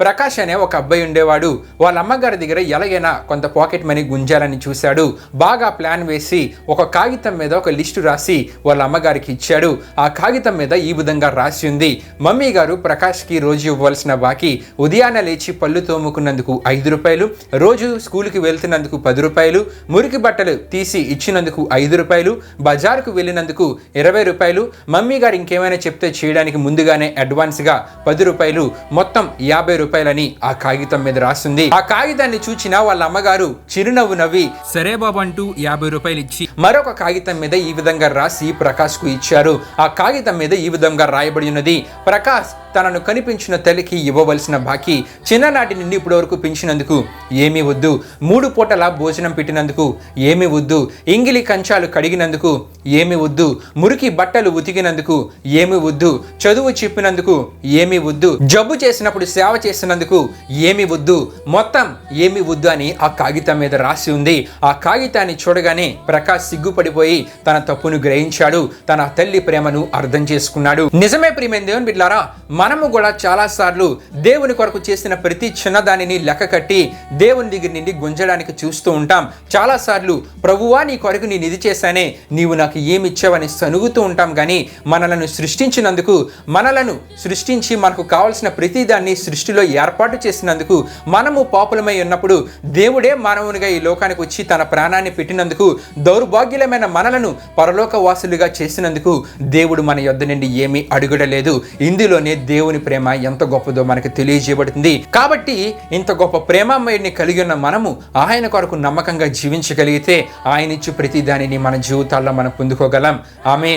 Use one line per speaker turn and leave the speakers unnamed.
ప్రకాష్ అనే ఒక అబ్బాయి ఉండేవాడు. వాళ్ళ అమ్మగారి దగ్గర ఎలాగైనా కొంత పాకెట్ మనీ గుంజాలని చూశాడు. బాగా ప్లాన్ వేసి ఒక కాగితం మీద ఒక లిస్టు రాసి వాళ్ళ అమ్మగారికి ఇచ్చాడు. ఆ కాగితం మీద ఈ విధంగా రాసి ఉంది. మమ్మీ గారు ప్రకాష్కి రోజు ఇవ్వాల్సిన బాకీ ఉదయాన్నే లేచి పళ్ళు తోముకున్నందుకు ఐదు రూపాయలు రోజు స్కూల్కి వెళ్తున్నందుకు పది రూపాయలు మురికి బట్టలు తీసి ఇచ్చినందుకు ఐదు రూపాయలు బజారుకు వెళ్ళినందుకు ఇరవై రూపాయలు మమ్మీ గారు ఇంకేమైనా చెప్తే చేయడానికి ముందుగానే అడ్వాన్స్గా పది రూపాయలు మొత్తం యాభై రూపాయలని ఆ కాగితం మీద రాస్తుంది ఆ కాగితాన్ని చూచిన వాళ్ళ అమ్మగారు చిరునవ్వు నవ్వి సరే బాబు అంటూ యాభై రూపాయలు ఇచ్చి మరొక కాగితం మీద ఈ విధంగా రాసి ప్రకాష్కు ఇచ్చారు. ఆ కాగితం మీద ఈ విధంగా రాయబడి ఉన్నది. ప్రకాష్ తనను కనిపించిన తల్లికి ఇవ్వవలసిన బాకీ చిన్ననాటి నుండి ఇప్పటి వరకు పెంచినందుకు ఏమీ వద్దు. మూడు పూటల భోజనం పెట్టినందుకు ఏమీ వద్దు. ఇంగిలి కంచాలు కడిగినందుకు ఏమీ వద్దు. మురికి బట్టలు ఉతికినందుకు ఏమీ వద్దు. చదువు చెప్పినందుకు ఏమీ వద్దు. జబ్బు చేసినప్పుడు సేవ చేసినందుకు ఏమీ వద్దు. మొత్తం ఏమీ వద్దు అని ఆ కాగితం మీద రాసి ఉంది. ఆ కాగితాన్ని చూడగానే ప్రకాశ్ సిగ్గుపడిపోయి తన తప్పును గ్రహించాడు. తన తల్లి ప్రేమను అర్థం చేసుకున్నాడు. నిజమే ప్రియమైన దేవుని బిడ్లారా మనము కూడా చాలా సార్లు దేవుని కొరకు చేసిన ప్రతి చిన్నదానిని లెక్క కట్టి దేవుని దగ్గర నుండి గుంజడానికి చూస్తూ ఉంటాం. చాలా సార్లు ప్రభువా నీ కొరకు నేను ఇది చేశానే నీవు నాకు ఏమి ఇచ్చావని సనుగుతూ ఉంటాం. కానీ మనలను సృష్టించినందుకు మనలను సృష్టించి మనకు కావలసిన ప్రతిదాన్ని సృష్టిలో ఏర్పాటు చేసినందుకు మనము పాపులమై ఉన్నప్పుడు దేవుడే మానవునిగా ఈ లోకానికి వచ్చి తన ప్రాణాన్ని పెట్టినందుకు దౌర్భాగ్యులమైన మనలను పరలోక వాసులుగా చేసినందుకు దేవుడు మన యొద్ద నుండి ఏమీ అడుగుడలేదు. ఇందులోనే దేవుని ప్రేమ ఎంత గొప్పదో మనకు తెలియజేయబడుతుంది. కాబట్టి ఇంత గొప్ప ప్రేమామయుడిని కలిగి ఉన్న మనము ఆయన కొరకు నమ్మకంగా జీవించగలిగితే ఆయన ఇచ్చి ప్రతి దానిని మన జీవితాల్లో మనం పొందుకోగలం. ఆమె